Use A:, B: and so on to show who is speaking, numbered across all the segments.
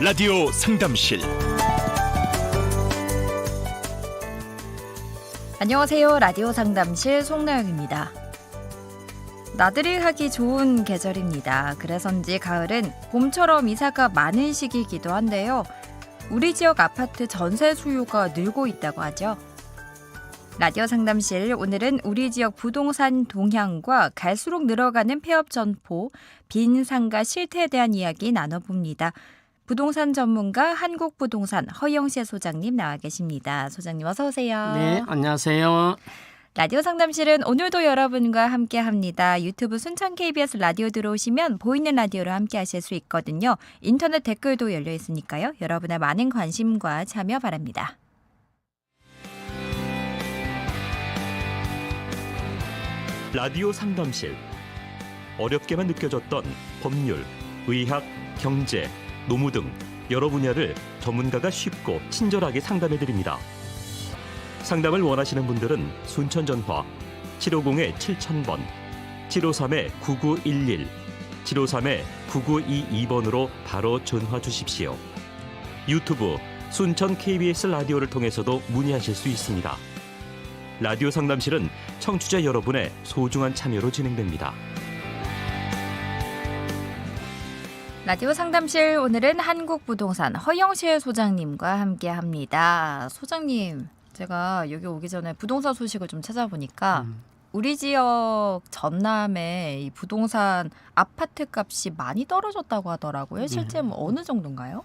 A: 라디오 상담실
B: 안녕하세요. 라디오 상담실 송나영입니다. 나들이 하기 좋은 계절입니다. 그래서인지 가을은 봄처럼 이사가 많은 시기이기도 한데요. 우리 지역 아파트 전세 수요가 늘고 있다고 하죠. 라디오 상담실 오늘은 우리 지역 부동산 동향과 갈수록 늘어가는 폐업 전포, 빈 상가 실태에 대한 이야기 나눠봅니다. 부동산 전문가 한국부동산 허영세 소장님 나와 계십니다. 소장님 어서 오세요.
C: 네, 안녕하세요.
B: 라디오 상담실은 오늘도 여러분과 함께 합니다. 유튜브 순천 KBS 라디오 들어오시면 보이는 라디오로 함께 하실 수 있거든요. 인터넷 댓글도 열려 있으니까요. 여러분의 많은 관심과 참여 바랍니다.
A: 라디오 상담실 어렵게만 느껴졌던 법률, 의학, 경제, 노무 등 여러 분야를 전문가가 쉽고 친절하게 상담해 드립니다. 상담을 원하시는 분들은 순천 전화 750-7000번, 753-9911, 753-9922번으로 바로 전화 주십시오. 유튜브 순천 KBS 라디오를 통해서도 문의하실 수 있습니다. 라디오 상담실은 청취자 여러분의 소중한 참여로 진행됩니다.
B: 라디오 상담실 오늘은 한국부동산 허영실 소장님과 함께 합니다. 소장님, 제가 여기 오기 전에 부동산 소식을 좀 찾아보니까
C: 음,
B: 우리 지역 전남에 이 부동산 아파트 값이 많이 떨어졌다고 하더라고요. 실제 뭐 어느 정도인가요?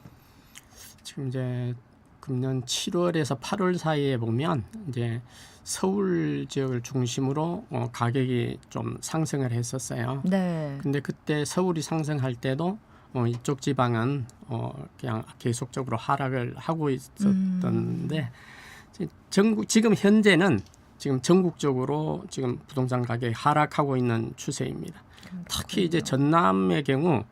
C: 지금 이제 금년 7월에서 8월 사이에 보면 이제 서울 지역을 중심으로 어, 가격이 좀 상승을 했었어요.
B: 네.
C: 근데 그때 서울이 상승할 때도 어, 이쪽 지방은 어, 그냥 계속적으로 하락을 하고 있었던데 지- 전국 지금 현재는 지금 전국적으로 지금 부동산 가격이 하락하고 있는 추세입니다. 특히 이제 전남의 경우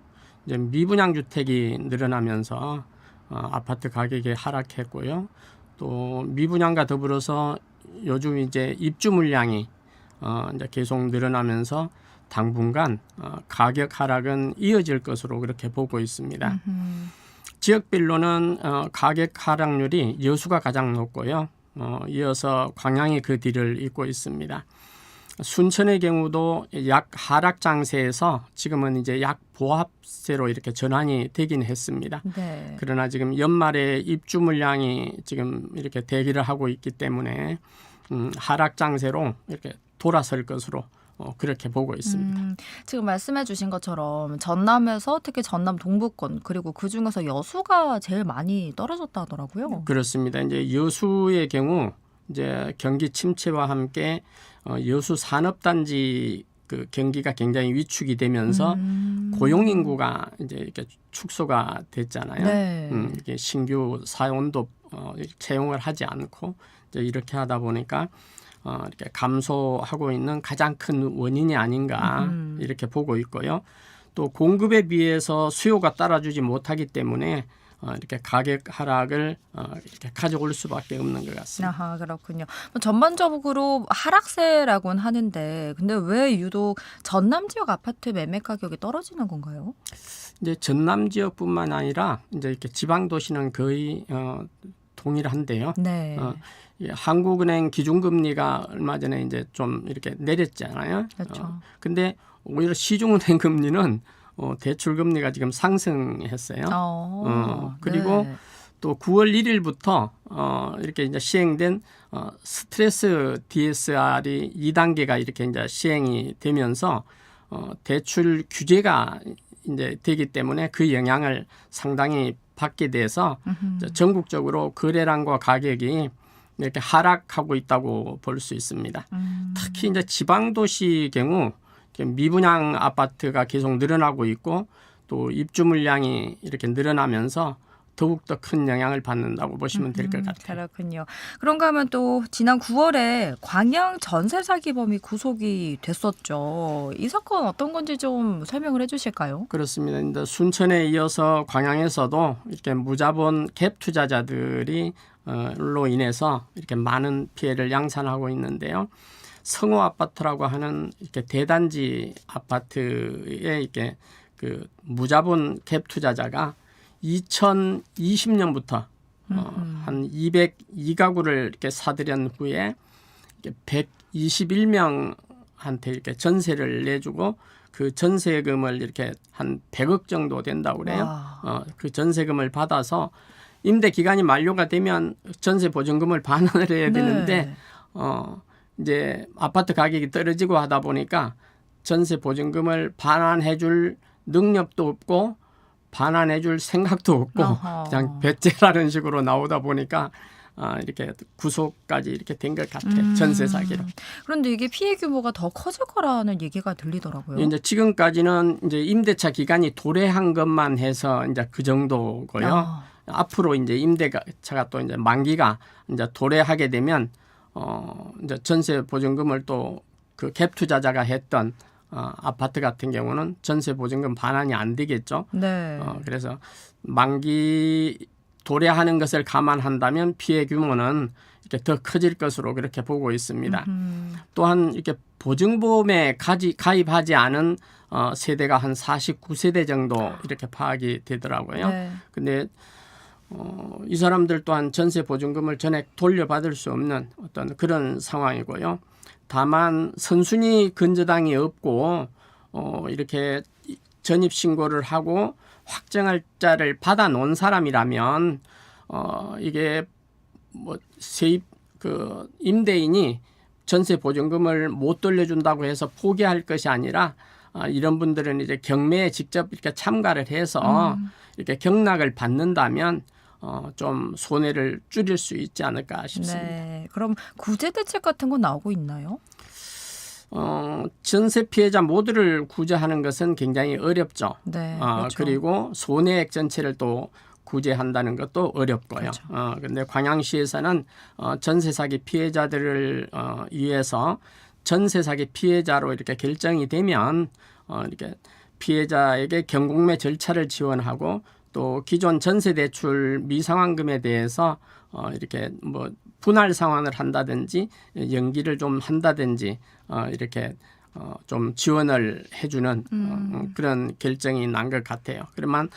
C: 이제 미분양 주택이 늘어나면서 어, 아파트 가격이 하락했고요. 또 미분양과 더불어서 요즘 이제 입주 물량이 어, 이제 계속 늘어나면서 당분간 어, 가격 하락은 이어질 것으로 그렇게 보고 있습니다.
B: 음,
C: 지역별로는 어, 가격 하락률이 여수가 가장 높고요. 어, 이어서 광양이 그 뒤를 잇고 있습니다. 순천의 경우도 약 하락 장세에서 지금은 이제 약 보합세로 이렇게 전환이 되긴 했습니다.
B: 네.
C: 그러나 지금 연말에 입주 물량이 지금 이렇게 대기를 하고 있기 때문에 음, 하락 장세로 이렇게 돌아설 것으로 어, 그렇게 보고 있습니다.
B: 음, 지금 말씀해주신 것처럼 전남에서 특히 전남 동부권 그리고 그 중에서 여수가 제일 많이 떨어졌다 하더라고요.
C: 그렇습니다. 이제 여수의 경우 이제 경기 침체와 함께 어, 여수 산업단지 그 경기가 굉장히 위축이 되면서
B: 음,
C: 고용 인구가 이제 이렇게 축소가 됐잖아요.
B: 네.
C: 음, 이게 신규 사원도 어, 채용을 하지 않고 이제 이렇게 하다 보니까 어, 이렇게 감소하고 있는 가장 큰 원인이 아닌가
B: 음.
C: 이렇게 보고 있고요. 또 공급에 비해서 수요가 따라주지 못하기 때문에 어, 이렇게 가격 하락을 어, 이렇게 가져올 수밖에 없는 것 같습니다.
B: 아하 그렇군요. 뭐 전반적으로 하락세라고는 하는데 근데 왜 유독 전남 지역 아파트 매매 가격이 떨어지는 건가요?
C: 이제 전남 지역뿐만 아니라 이제 이렇게 지방 도시는 거의 어, 동일한데요.
B: 네.
C: 어, 이 한국은행 기준금리가 얼마 전에 이제 좀 이렇게 내렸잖아요.
B: 그렇죠.
C: 어, 근데 오히려 시중은행 금리는 어, 대출 금리가 지금 상승했어요.
B: 어,
C: 어, 그리고
B: 네.
C: 또 9월 1일부터 어, 이렇게 이제 시행된 어, 스트레스 DSR이 2단계가 이렇게 이제 시행이 되면서 어, 대출 규제가 이제 되기 때문에 그 영향을 상당히 받게 돼서
B: 음흠.
C: 전국적으로 거래량과 가격이 이렇게 하락하고 있다고 볼 수 있습니다.
B: 음,
C: 특히 이제 지방 도시 경우 미분양 아파트가 계속 늘어나고 있고 또 입주 물량이 이렇게 늘어나면서 더욱더 큰 영향을 받는다고 보시면 될것
B: 음,
C: 같아요.
B: 그렇군요. 그런가 하면 또 지난 9월에 광양 전세 사기범이 구속이 됐었죠. 이 사건 어떤 건지 좀 설명을 해주실까요?
C: 그렇습니다. 이제 순천에 이어서 광양에서도 이렇게 무자본 갭 투자자들이 어, 로 인해서 이렇게 많은 피해를 양산하고 있는데요. 성호 아파트라고 하는 이렇게 대단지 아파트에 이렇게 그 무자본 갭 투자자가 2020년부터 어, 한 202가구를 이렇게 사들인 후에 이렇게 121명한테 이렇게 전세를 내주고 그 전세금을 이렇게 한 100억 정도 된다고 그래요.
B: 와.
C: 어, 그 전세금을 받아서 임대 기간이 만료가 되면 전세 보증금을 반환을 해야 되는데
B: 네.
C: 어 이제 아파트 가격이 떨어지고 하다 보니까 전세 보증금을 반환해 줄 능력도 없고 반환해 줄 생각도 없고
B: 어허.
C: 그냥 배째라는 식으로 나오다 보니까 아 이렇게 구속까지 이렇게 된 것 같아요.
B: 음.
C: 전세 사기로.
B: 그런데 이게 피해 규모가 더 커질 거라는 얘기가 들리더라고요.
C: 이제 지금까지는 이제 임대차 기간이 도래한 것만 해서 이제 그 정도고요.
B: 아.
C: 앞으로 이제 임대차가 또 이제 만기가 이제 도래하게 되면 어 이제 전세 보증금을 또 그 갭 투자자가 했던 어, 아파트 같은 경우는 전세 보증금 반환이 안 되겠죠.
B: 네.
C: 어, 그래서 만기 도래하는 것을 감안한다면 피해 규모는 이렇게 더 커질 것으로 그렇게 보고 있습니다.
B: 음.
C: 또한 이렇게 보증보험에 가지, 가입하지 않은 어, 세대가 한 49세대 정도 이렇게 파악이 되더라고요.
B: 네.
C: 근데 어, 이 사람들 또한 전세 보증금을 전액 돌려받을 수 없는 어떤 그런 상황이고요. 다만 선순위 근저당이 없고 어, 이렇게 전입 신고를 하고 확정할자를 받아 놓은 사람이라면 어, 이게 뭐 세입 그 임대인이 전세 보증금을 못 돌려준다고 해서 포기할 것이 아니라 아, 이런 분들은 이제 경매에 직접 이렇게 참가를 해서 이렇게 경락을 받는다면 어, 좀 손해를 줄일 수 있지 않을까 싶습니다.
B: 네. 그럼 구제 대책 같은 건 나오고 있나요?
C: 어, 전세 피해자 모두를 구제하는 것은 굉장히 어렵죠.
B: 네.
C: 어,
B: 그렇죠.
C: 그리고 손해액 전체를 또 구제한다는 것도 어렵고요.
B: 그렇죠.
C: 어, 근데 광양시에서는 어, 전세 사기 피해자들을 어, 위해서 전세 사기 피해자로 이렇게 결정이 되면 어, 이렇게 피해자에게 경공매 절차를 지원하고 또 기존 전세 대출 미상환금에 대해서 어, 이렇게 뭐 분할 상환을 한다든지 연기를 좀 한다든지 어, 이렇게 어, 좀 지원을 해주는 어, 그런 결정이 난 것 같아요. 그러면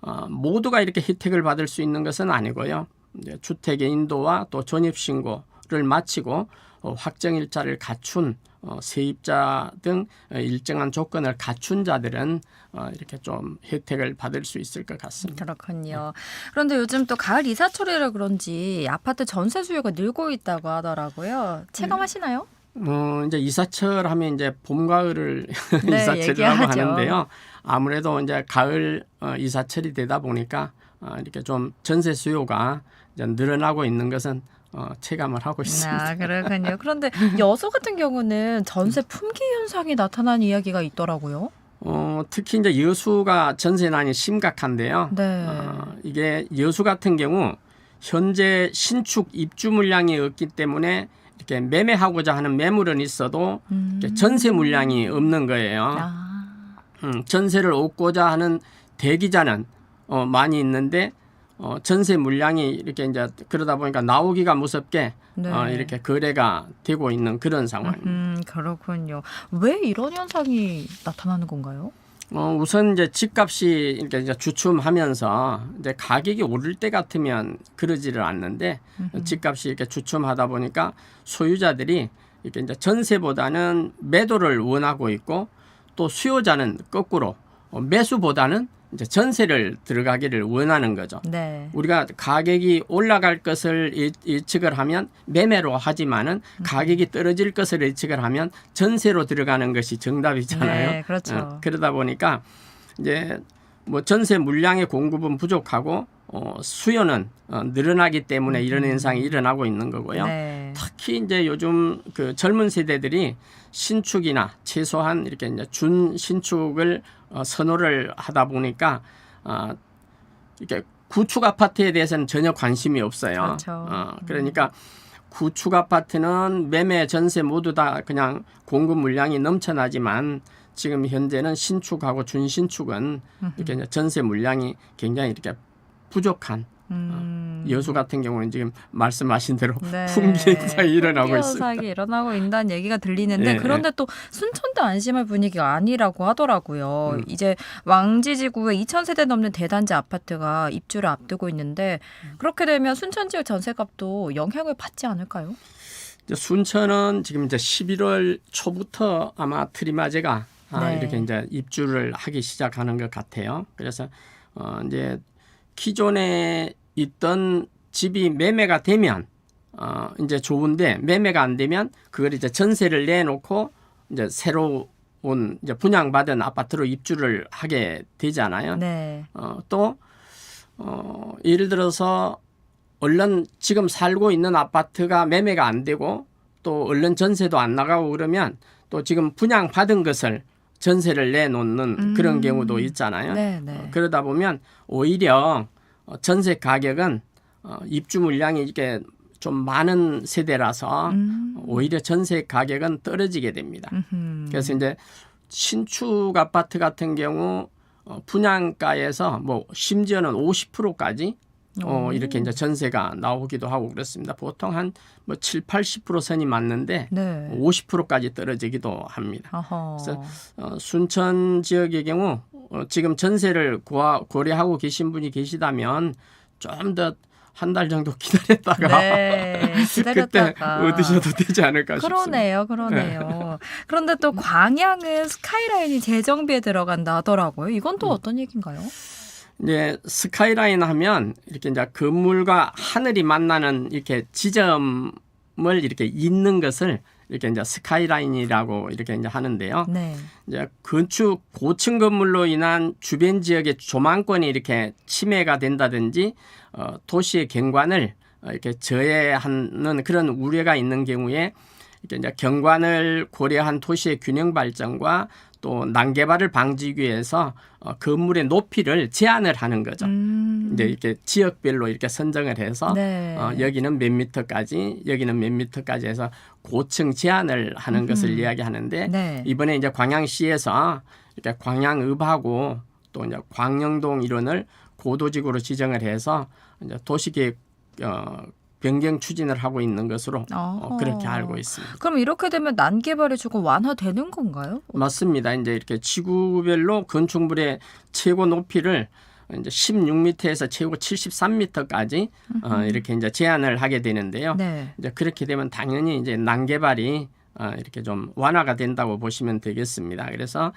C: 어, 모두가 이렇게 혜택을 받을 수 있는 것은 아니고요. 이제 주택의 인도와 또 전입 신고를 마치고 어, 확정일자를 갖춘 어, 세입자 등 어, 일정한 조건을 갖춘 자들은 어, 이렇게 좀 혜택을 받을 수 있을 것 같습니다.
B: 그렇군요. 그런데 요즘 또 가을 이사철이라 그런지 아파트 전세 수요가 늘고 있다고 하더라고요. 체감하시나요?
C: 어, 이제 이사철 하면 이제 봄 가을을
B: 네,
C: 이사철이라고
B: 얘기하죠.
C: 하는데요. 아무래도 이제 가을 어, 이사철이 되다 보니까 어, 이렇게 좀 전세 수요가 이제 늘어나고 있는 것은 어, 체감을 하고 있습니다.
B: 아, 그렇군요. 그런데 여수 같은 경우는 전세 품귀 현상이 나타난 이야기가 있더라고요.
C: 어, 특히 이제 여수가 전세난이 심각한데요.
B: 네.
C: 어, 이게 여수 같은 경우 현재 신축 입주 물량이 없기 때문에 이렇게 매매하고자 하는 매물은 있어도
B: 음.
C: 전세 물량이 없는 거예요.
B: 아,
C: 음, 전세를 얻고자 하는 대기자는 어, 많이 있는데 어, 전세 물량이 이렇게 이제 그러다 보니까 나오기가 무섭게
B: 네.
C: 어, 이렇게 거래가 되고 있는 그런 상황.
B: 음, 그렇군요. 왜 이런 현상이 나타나는 건가요?
C: 어, 우선 이제 집값이 이렇게 이제 주춤하면서 이제 가격이 오를 때 같으면 그러지를 않는데 집값이 이렇게 주춤하다 보니까 소유자들이 이렇게 이제 전세보다는 매도를 원하고 있고 또 수요자는 거꾸로 어, 매수보다는 이제 전세를 들어가기를 원하는 거죠.
B: 네.
C: 우리가 가격이 올라갈 것을 예- 예측을 하면 매매로 하지만은 가격이 떨어질 것을 예측을 하면 전세로 들어가는 것이 정답이잖아요.
B: 네, 그렇죠.
C: 어, 그러다 보니까 이제 뭐 전세 물량의 공급은 부족하고 어, 수요는 어, 늘어나기 때문에 이런 현상이 일어나고 있는 거고요.
B: 음. 네.
C: 특히 이제 요즘 그 젊은 세대들이 신축이나 최소한 이렇게 이제 준 신축을 어, 선호를 하다 보니까 어, 이렇게 구축 아파트에 대해서는 전혀 관심이 없어요.
B: 그렇죠.
C: 어, 그러니까 구축 아파트는 매매 전세 모두 다 그냥 공급 물량이 넘쳐나지만 지금 현재는 신축하고 준신축은 이렇게 전세 물량이 굉장히 이렇게 부족한
B: 음,
C: 여수 같은 경우는 지금 말씀하신 대로
B: 네.
C: 풍기 현상이 일어나고 있습니다.
B: 현상이 일어나고 있다는 얘기가 들리는데
C: 네,
B: 그런데 또 순천도 안심할 분위기가 아니라고 하더라고요.
C: 음.
B: 이제 왕지지구에 2,000세대 넘는 대단지 아파트가 입주를 앞두고 있는데 그렇게 되면 순천 지역 전세값도 영향을 받지 않을까요?
C: 순천은 지금 이제 11월 초부터 아마 트리마제가 아,
B: 네.
C: 이렇게 이제 입주를 하기 시작하는 것 같아요. 그래서 어 이제 기존에 있던 집이 매매가 되면 어 이제 좋은데 매매가 안 되면 그걸 이제 전세를 내놓고 이제 새로 온 이제 분양받은 아파트로 입주를 하게 되잖아요.
B: 네.
C: 어, 또 어, 예를 들어서 얼른 지금 살고 있는 아파트가 매매가 안 되고 또 얼른 전세도 안 나가고 그러면 또 지금 분양 받은 것을 전세를 내놓는
B: 음.
C: 그런 경우도 있잖아요.
B: 네,
C: 어,
B: 네.
C: 그러다 보면 오히려 어, 전세 가격은 어, 입주 물량이 이렇게 좀 많은 세대라서
B: 음.
C: 오히려 전세 가격은 떨어지게 됩니다.
B: 음흠.
C: 그래서 이제 신축 아파트 같은 경우 어, 분양가에서 뭐 심지어는 50%까지 어,
B: 오.
C: 이렇게 이제 전세가 나오기도 하고 그렇습니다. 보통 한뭐 7, 80% 선이 맞는데
B: 네.
C: 50%까지 떨어지기도 합니다.
B: 어허.
C: 그래서 어, 순천 지역의 경우 어, 지금 전세를 고아, 고려하고 계신 분이 계시다면 좀 더 한 달 정도 기다렸다가
B: 네.
C: 그때
B: 기다렸다가
C: 얻으셔도 되지 않을까 싶습니다.
B: 그러네요, 그러네요. 그런데 또 광양은 스카이라인이 재정비에 들어간다 하더라고요. 이건
C: 음.
B: 또 어떤 얘기인가요?
C: 이제 스카이라인 하면 이렇게 이제 건물과 하늘이 만나는 이렇게 지점을 이렇게 잇는 것을 이렇게 이제 스카이라인이라고 이렇게 이제 하는데요.
B: 네.
C: 이제 건축 고층 건물로 인한 주변 지역의 조망권이 이렇게 침해가 된다든지 어, 도시의 경관을 어, 이렇게 저해하는 그런 우려가 있는 경우에 이렇게 이제 경관을 고려한 도시의 균형 발전과 또 난개발을 방지하기 위해서 어, 건물의 높이를 제한을 하는 거죠.
B: 음.
C: 이제 이렇게 지역별로 이렇게 선정을 해서
B: 네.
C: 어, 여기는 몇 미터까지 여기는 몇 미터까지 해서 고층 제한을 하는 것을
B: 음.
C: 이야기하는데
B: 네.
C: 이번에 이제 광양시에서 이렇게 광양읍하고 또 이제 광영동 이론을 고도지구로 지정을 해서 이제 도시계획 어, 변경 추진을 하고 있는 것으로 어. 그렇게 알고 있습니다.
B: 그럼 이렇게 되면 난 개발이 조금 완화되는 건가요?
C: 맞습니다. 이제 이렇게 지구별로 건축물의 최고 높이를 이제 16m에서 최고 73m까지 어, 이렇게 이제 제한을 하게 되는데요.
B: 네.
C: 이제 그렇게 되면 당연히 이제 난 개발이 어, 이렇게 좀 완화가 된다고 보시면 되겠습니다. 그래서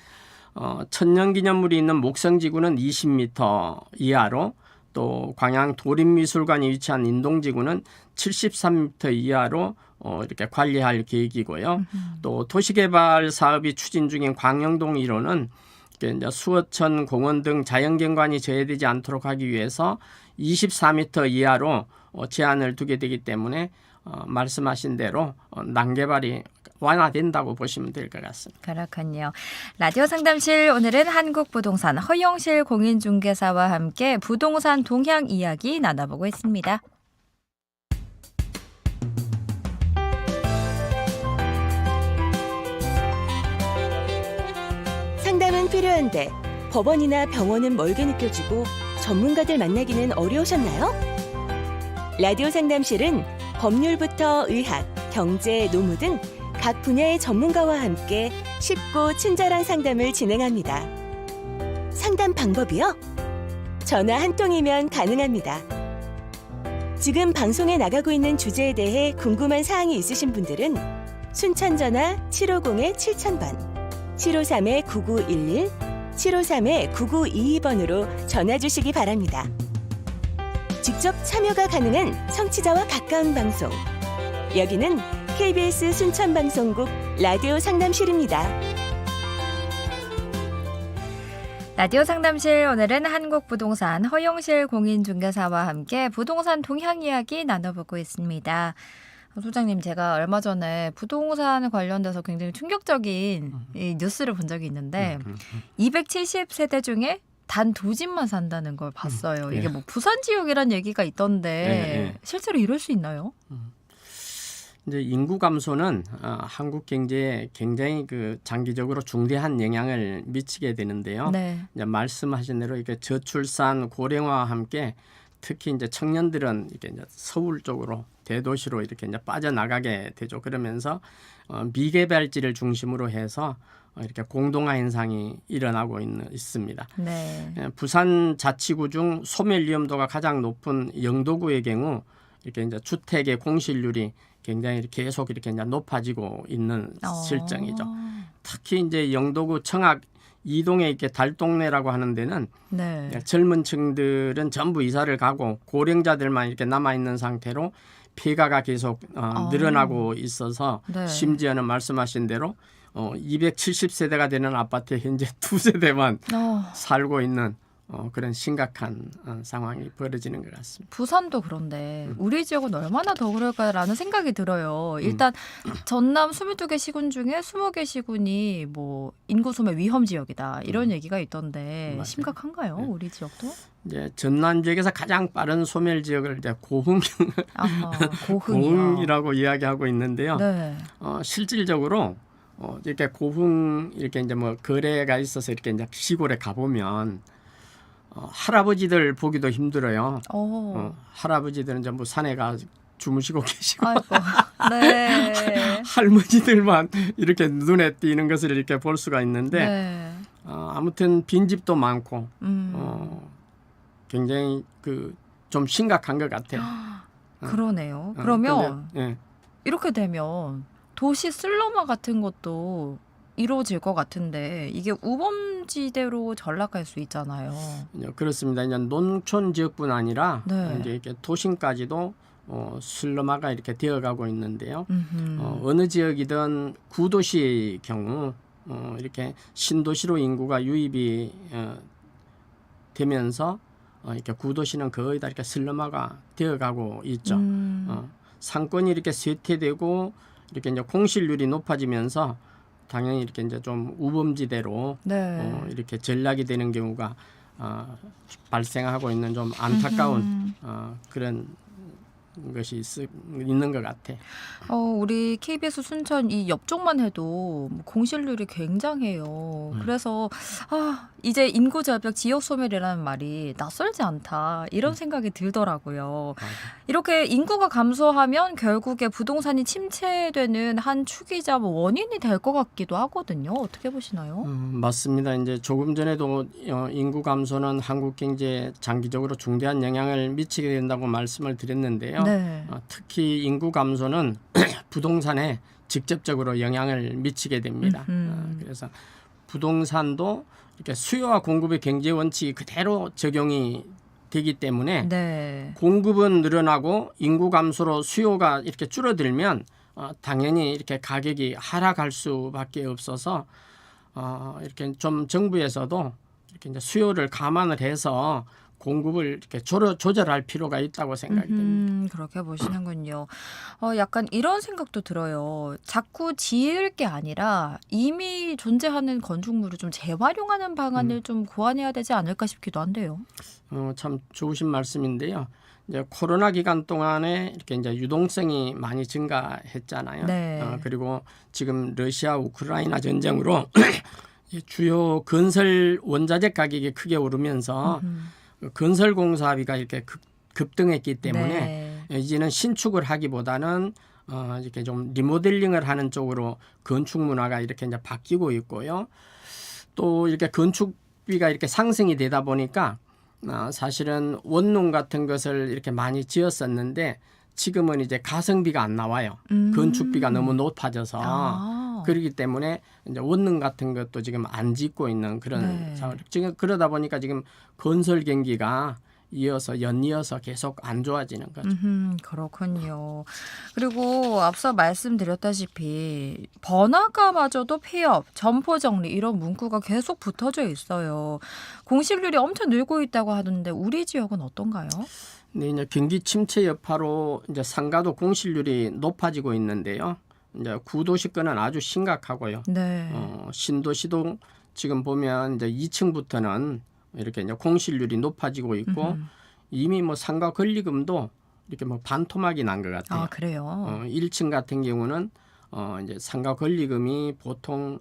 C: 어, 천년기념물이 있는 목성지구는 20m 이하로 또 광양 도림미술관이 위치한 인동지구는 73m 이하로 어, 이렇게 관리할 계획이고요. 또 도시개발 사업이 추진 중인 광영동 1호는 이게 이제 수어천 공원 등 자연경관이 저해되지 않도록 하기 위해서 24m 이하로 어, 제한을 두게 되기 때문에 어, 말씀하신 대로 어, 난개발이 완화된다고 보시면 될 것 같습니다.
B: 그렇군요. 라디오 상담실 오늘은 한국부동산 허영실 공인중개사와 함께 부동산 동향 이야기 나눠보고 있습니다.
D: 상담은 필요한데 법원이나 병원은 멀게 느껴지고 전문가들 만나기는 어려우셨나요? 라디오 상담실은 법률부터 의학, 경제, 노무 등 각 분야의 전문가와 함께 쉽고 친절한 상담을 진행합니다. 상담 방법이요? 전화 한 통이면 가능합니다. 지금 방송에 나가고 있는 주제에 대해 궁금한 사항이 있으신 분들은 순천 전화 750-7000번 753-9911, 753-9922번으로 전화 주시기 바랍니다. 직접 참여가 가능한 청취자와 가까운 방송. 여기는 KBS 순천방송국 라디오 상담실입니다.
B: 라디오 상담실 오늘은 한국부동산 허영실 공인중개사와 함께 부동산 동향 이야기 나눠보고 있습니다. 어, 소장님 제가 얼마 전에 부동산 관련돼서 굉장히 충격적인 이 뉴스를 본 적이 있는데
C: 음,
B: 270세대 중에 단 두 집만 산다는 걸 봤어요.
C: 예.
B: 이게 뭐 부산 지역이란 얘기가 있던데
C: 예, 예.
B: 실제로 이럴 수 있나요?
C: 이제 인구 감소는 어, 한국 경제에 굉장히 그 장기적으로 중대한 영향을 미치게 되는데요.
B: 네.
C: 이제 말씀하신 대로 이게 저출산 고령화와 함께 특히 이제 청년들은 이렇게 이제 서울 쪽으로 대도시로 이렇게 이제 빠져나가게 되죠. 그러면서 어, 미개발지를 중심으로 해서 어, 이렇게 공동화 현상이 일어나고 있는 있습니다.
B: 네.
C: 예, 부산 자치구 중 소멸 위험도가 가장 높은 영도구의 경우 이렇게 이제 주택의 공실률이 굉장히 계속 이렇게 이제 높아지고 있는
B: 어.
C: 실정이죠. 특히 이제 영도구 청악 이동에 이렇게 달동네라고 하는 데는
B: 네.
C: 예, 젊은 층들은 전부 이사를 가고 고령자들만 이렇게 남아 있는 상태로 폐가가 계속 어,
B: 아.
C: 늘어나고 있어서
B: 네.
C: 심지어는 말씀하신 대로 어, 270세대가 되는 아파트에 현재 두 세대만
B: 어,
C: 살고 있는 어, 그런 심각한 어, 상황이 벌어지는 것 같습니다.
B: 부산도 그런데
C: 음.
B: 우리 지역은 얼마나 더 그럴까라는 생각이 들어요. 일단 전남 22개 시군 중에 20개 시군이 뭐 인구 소멸 위험 지역이다. 이런 얘기가 있던데
C: 음. 맞아요.
B: 심각한가요?
C: 네.
B: 우리 지역도?
C: 이제 전남 지역에서 가장 빠른 소멸 지역을 이제 고흥
B: 아하.
C: 고흥이라고 이야기하고 있는데요.
B: 네.
C: 어, 실질적으로 어, 이렇게 고흥 이렇게 이제 뭐 거래가 있어서 이렇게 이제 시골에 가보면 어, 할아버지들 보기도 힘들어요.
B: 어.
C: 어, 할아버지들은 전부 산에 가 주무시고 계시고.
B: 네.
C: 할머니들만 이렇게 눈에 띄는 것을 이렇게 볼 수가 있는데
B: 네.
C: 어, 아무튼 빈집도 많고
B: 음.
C: 어, 굉장히 그 좀 심각한 것 같아요.
B: 그러네요.
C: 어,
B: 그러면
C: 근데, 예.
B: 이렇게 되면 도시 슬럼화 같은 것도 이루어질 것 같은데 이게 우범지대로 전락할 수 있잖아요.
C: 이제 그렇습니다. 이제 농촌 지역뿐 아니라
B: 네.
C: 이제 이렇게 도심까지도 어, 슬럼화가 이렇게 되어가고 있는데요.
B: 음흠.
C: 어, 어느 지역이든 구도시의 경우 어, 이렇게 신도시로 인구가 유입이 어, 되면서 어, 이렇게 구도시는 거의 다 이렇게 슬럼화가 되어가고 있죠.
B: 음.
C: 어, 상권이 이렇게 쇠퇴되고 이렇게 이제 공실률이 높아지면서 당연히 이렇게 이제 좀 우범지대로
B: 네.
C: 어, 이렇게 전락이 되는 경우가 어, 발생하고 있는 좀 안타까운
B: 음.
C: 어, 그런 것이 있, 있는 것 같아.
B: 어, 우리 KBS 순천 이 옆쪽만 해도 뭐 공실률이 굉장해요.
C: 음.
B: 그래서 아, 이제 인구 절벽 지역 소멸이라는 말이 낯설지 않다.
C: 음.
B: 이런 생각이 들더라고요. 이렇게 인구가 감소하면 결국에 부동산이 침체되는 한 축이자 뭐 원인이 될 것 같기도 하거든요. 어떻게 보시나요?
C: 음, 맞습니다. 이제 조금 전에도 어, 인구 감소는 한국 경제에 장기적으로 중대한 영향을 미치게 된다고 말씀을 드렸는데요.
B: 네.
C: 어, 특히 인구 감소는 부동산에 직접적으로 영향을 미치게 됩니다. 어, 그래서 부동산도 이렇게 수요와 공급의 경제 원칙이 그대로 적용이 되기 때문에
B: 네.
C: 공급은 늘어나고 인구 감소로 수요가 이렇게 줄어들면 어, 당연히 이렇게 가격이 하락할 수밖에 없어서 어, 이렇게 좀 정부에서도 이렇게 이제 수요를 감안을 해서 공급을 이렇게 조절, 조절할 필요가 있다고 생각이 됩니다.
B: 음, 그렇게 보시는군요. 어, 약간 이런 생각도 들어요. 자꾸 지을 게 아니라 이미 존재하는 건축물을 좀 재활용하는 방안을
C: 음.
B: 좀 고안해야 되지 않을까 싶기도 한데요.
C: 어, 참 좋으신 말씀인데요. 이제 코로나 기간 동안에 이렇게 이제 유동성이 많이 증가했잖아요.
B: 네.
C: 어, 그리고 지금 러시아 우크라이나 전쟁으로 이 주요 건설 원자재 가격이 크게 오르면서
B: 음,
C: 건설 공사비가 이렇게 급, 급등했기 때문에
B: 네.
C: 이제는 신축을 하기보다는 어, 이렇게 좀 리모델링을 하는 쪽으로 건축 문화가 이렇게 이제 바뀌고 있고요. 또 이렇게 건축비가 이렇게 상승이 되다 보니까 아, 사실은 원룸 같은 것을 이렇게 많이 지었었는데 지금은 이제 가성비가 안 나와요.
B: 음.
C: 건축비가 너무 높아져서
B: 아.
C: 그렇기 때문에 이제 원룸 같은 것도 지금 안 짓고 있는 그런
B: 네.
C: 상황. 지금 그러다 보니까 지금 건설 경기가 이어서 연이어서 계속 안 좋아지는 거죠.
B: 음, 그렇군요. 그리고 앞서 말씀드렸다시피 번화가마저도 폐업, 점포 정리 이런 문구가 계속 붙어져 있어요. 공실률이 엄청 늘고 있다고 하던데 우리 지역은 어떤가요?
C: 네, 이제 경기 침체 여파로 이제 상가도 공실률이 높아지고 있는데요. 이제 구도시권은 아주 심각하고요.
B: 네.
C: 어, 신도시도 지금 보면 이제 2층부터는 이렇게 이제 공실률이 높아지고 있고
B: 음흠.
C: 이미 뭐 상가 권리금도 이렇게 뭐 반토막이 난 것 같아요.
B: 아 그래요.
C: 어, 1층 같은 경우는 어, 이제 상가 권리금이 보통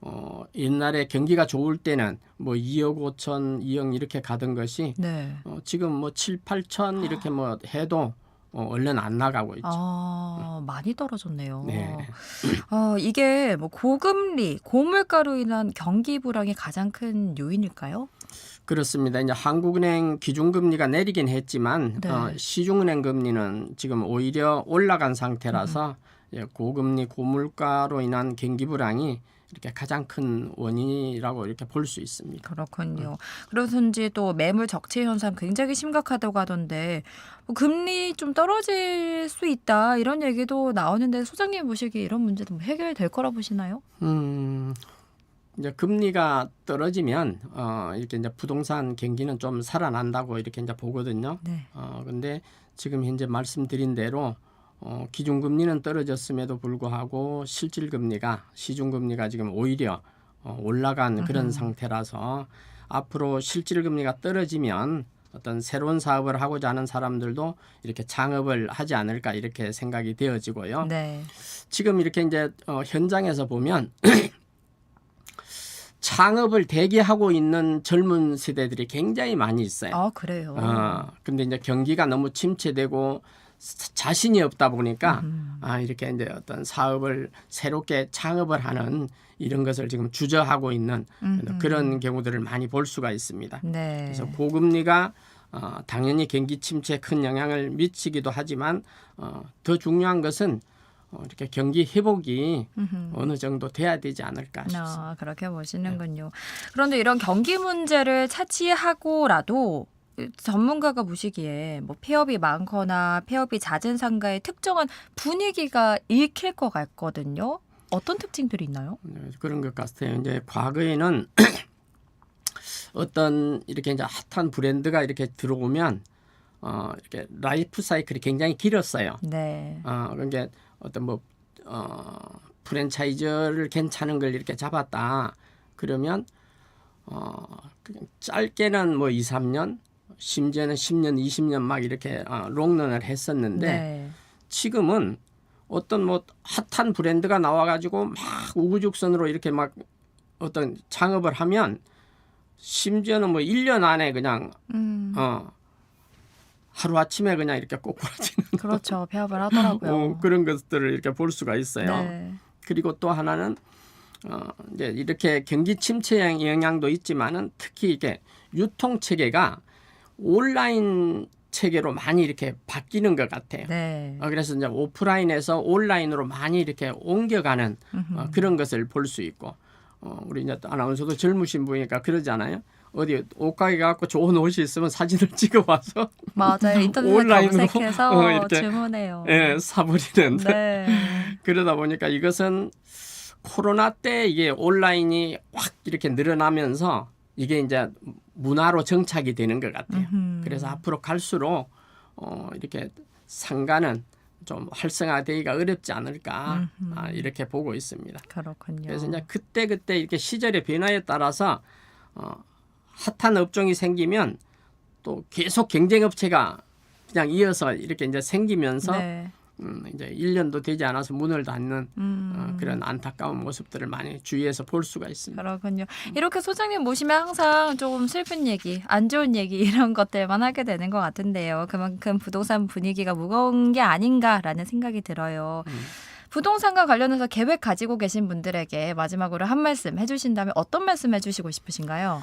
C: 어, 옛날에 경기가 좋을 때는 뭐 2억 5천, 2억 이렇게 가던 것이
B: 네.
C: 어, 지금 뭐 7, 8천 이렇게 뭐 해도 어, 얼른 안 나가고 있죠.
B: 아, 많이 떨어졌네요.
C: 네.
B: 어, 이게 뭐 고금리, 고물가로 인한 경기 불황이 가장 큰 요인일까요?
C: 그렇습니다. 이제 한국은행 기준금리가 내리긴 했지만
B: 네.
C: 어, 시중은행 금리는 지금 오히려 올라간 상태라서 예, 고금리 고물가로 인한 경기 불황이 이렇게 가장 큰 원인이라고 이렇게 볼 수 있습니다.
B: 그렇군요. 그래서인지 또 매물 적체 현상 굉장히 심각하다고 하던데 뭐 금리 좀 떨어질 수 있다 이런 얘기도 나오는데 소장님 보시기에 이런 문제도 뭐 해결될 거라 보시나요?
C: 음, 이제 금리가 떨어지면 어, 이렇게 이제 부동산 경기는 좀 살아난다고 이렇게 이제 보거든요.
B: 네.
C: 어, 근데 지금 현재 말씀드린 대로 어, 기준금리는 떨어졌음에도 불구하고 실질금리가 시중금리가 지금 오히려 어, 올라간 그런
B: 음.
C: 상태라서 앞으로 실질금리가 떨어지면 어떤 새로운 사업을 하고자 하는 사람들도 이렇게 창업을 하지 않을까 이렇게 생각이 되어지고요.
B: 네.
C: 지금 이렇게 이제 어, 현장에서 보면 창업을 대기하고 있는 젊은 세대들이 굉장히 많이 있어요.
B: 아 그래요.
C: 어, 근데 이제 경기가 너무 침체되고 사- 자신이 없다 보니까
B: 음.
C: 아 이렇게 이제 어떤 사업을 새롭게 창업을 하는 이런 것을 지금 주저하고 있는
B: 음흠.
C: 그런 경우들을 많이 볼 수가 있습니다.
B: 네.
C: 그래서 고금리가 어, 당연히 경기 침체에 큰 영향을 미치기도 하지만 어, 더 중요한 것은 어, 이렇게 경기 회복이
B: 음흠.
C: 어느 정도 돼야 되지 않을까 싶습니다.
B: 아, 그렇게 보시는군요. 그런데 이런 경기 문제를 차치하고라도 전문가가 보시기에 뭐 폐업이 많거나 폐업이 잦은 상가의 특정한 분위기가 읽힐 것 같거든요. 어떤 특징들이 있나요?
C: 네, 그런 것 같아요. 이제 과거에는 어떤 이렇게 이제 핫한 브랜드가 이렇게 들어오면 어, 이렇게 라이프 사이클이 굉장히 길었어요.
B: 네.
C: 어, 그러니까 어떤 뭐 어, 프랜차이즈를 괜찮은 걸 이렇게 잡았다. 그러면 어, 짧게는 뭐 2, 3년, 심지어는 10년, 20년 막 이렇게 어, 롱런을 했었는데
B: 네.
C: 지금은 어떤 뭐 핫한 브랜드가 나와가지고 막 우후죽순으로 이렇게 막 어떤 창업을 하면 심지어는 뭐 1년 안에 그냥
B: 음,
C: 어 하루 아침에 그냥 이렇게 꼬꾸라지는
B: 그렇죠. 폐업을 하더라고요.
C: 어, 그런 것들을 이렇게 볼 수가 있어요.
B: 네.
C: 그리고 또 하나는 어 이제 이렇게 경기 침체 영- 영향도 있지만은 특히 이게 유통 체계가 온라인 체계로 많이 이렇게 바뀌는 것 같아요.
B: 네.
C: 어, 그래서 이제 오프라인에서 온라인으로 많이 이렇게 옮겨가는. 어, 그런 것을 볼 수 있고 어, 우리 이제 또 아나운서도 젊으신 분이니까 그러잖아요. 어디 옷가게 가고 좋은 옷이 있으면 사진을 찍어 와서
B: 맞아요. 인터넷에
C: 온라인으로,
B: 검색해서
C: 어, 이렇게,
B: 주문해요.
C: 예, 사버리는
B: 네.
C: 그러다 보니까 이것은 코로나 때 이게 온라인이 확 이렇게 늘어나면서 이게 이제 문화로 정착이 되는 것 같아요.
B: 음흠.
C: 그래서 앞으로 갈수록 어, 이렇게 상가는 좀 활성화되기가 어렵지 않을까
B: 음흠.
C: 아, 이렇게 보고 있습니다.
B: 그렇군요.
C: 그래서 이제 그때 그때 이렇게 시절의 변화에 따라서 어, 핫한 업종이 생기면 또 계속 경쟁 업체가 그냥 이어서 이렇게 이제 생기면서
B: 네.
C: 음, 이제 1년도 되지 않아서 문을 닫는
B: 음.
C: 어, 그런 안타까운 모습들을 많이 주위에서 볼 수가 있습니다.
B: 그렇군요. 이렇게 소장님 모시면 항상 조금 슬픈 얘기, 안 좋은 얘기 이런 것들만 하게 되는 것 같은데요. 그만큼 부동산 분위기가 무거운 게 아닌가라는 생각이 들어요.
C: 음.
B: 부동산과 관련해서 계획 가지고 계신 분들에게 마지막으로 한 말씀 해주신다면 어떤 말씀 해주시고 싶으신가요?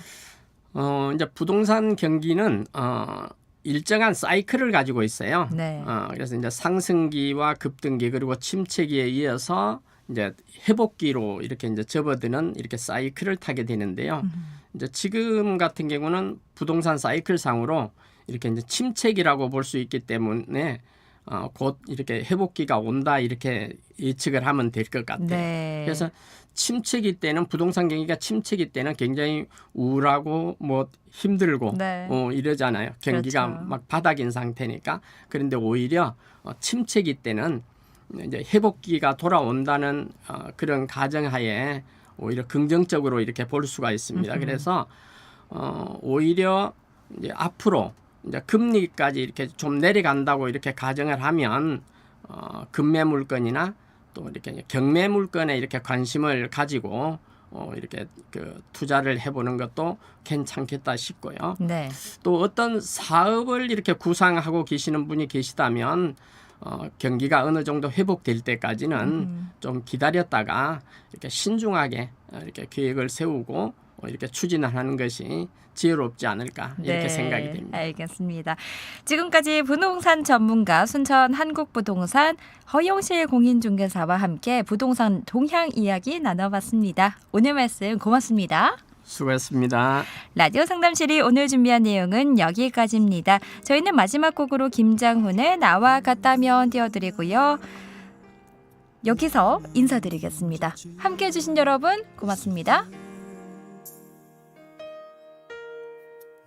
C: 어, 이제 부동산 경기는 어, 일정한 사이클을 가지고 있어요.
B: 네.
C: 어, 그래서 이제 상승기와 급등기 그리고 침체기에 이어서 이제 회복기로 이렇게 이제 접어드는 이렇게 사이클을 타게 되는데요.
B: 음.
C: 이제 지금 같은 경우는 부동산 사이클 상으로 이렇게 이제 침체기라고 볼 수 있기 때문에 어, 곧 이렇게 회복기가 온다 이렇게 예측을 하면 될 것 같아요.
B: 네.
C: 그래서 침체기 때는 부동산 경기가 침체기 때는 굉장히 우울하고 뭐 힘들고
B: 네.
C: 어, 이러잖아요. 경기가
B: 그렇죠.
C: 막 바닥인 상태니까. 그런데 오히려 어, 침체기 때는 이제 회복기가 돌아온다는 어, 그런 가정하에 오히려 긍정적으로 이렇게 볼 수가 있습니다.
B: 음흠.
C: 그래서 어, 오히려 이제 앞으로 이제 금리까지 이렇게 좀 내려간다고 이렇게 가정을 하면 어, 금매 물건이나 또 이렇게 경매 물건에 이렇게 관심을 가지고 어, 이렇게 그 투자를 해보는 것도 괜찮겠다 싶고요.
B: 네.
C: 또 어떤 사업을 이렇게 구상하고 계시는 분이 계시다면 어, 경기가 어느 정도 회복될 때까지는
B: 음.
C: 좀 기다렸다가 이렇게 신중하게 어, 이렇게 계획을 세우고 어, 이렇게 추진하는 것이 지혜롭지 않을까 이렇게
B: 네,
C: 생각이 됩니다.
B: 알겠습니다. 지금까지 부동산 전문가 순천 한국부동산 허용실 공인중개사와 함께 부동산 동향 이야기 나눠봤습니다. 오늘 말씀 고맙습니다.
C: 수고했습니다.
B: 라디오 상담실이 오늘 준비한 내용은 여기까지입니다. 저희는 마지막 곡으로 김장훈의 나와 같다면 띄워드리고요. 여기서 인사드리겠습니다. 함께 해주신 여러분 고맙습니다.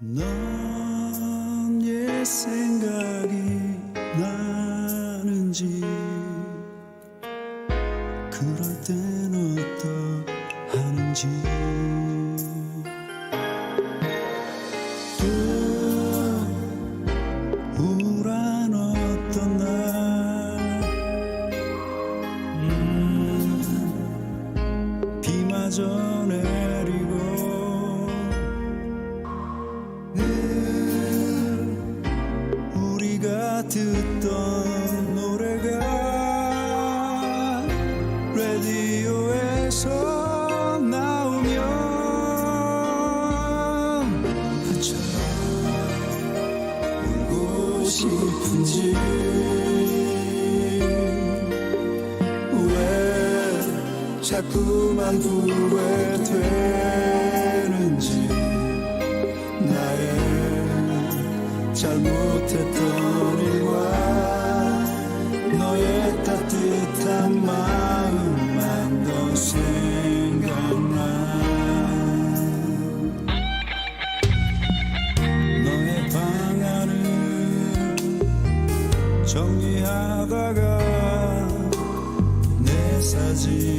E: 넌옛 생각이 나는지 그럴 땐 어떡하는지 후회되는지 나의 잘못했던 일과 너의 따뜻한 마음만 더 생각나. 너의 방안을 정리하다가 내 사진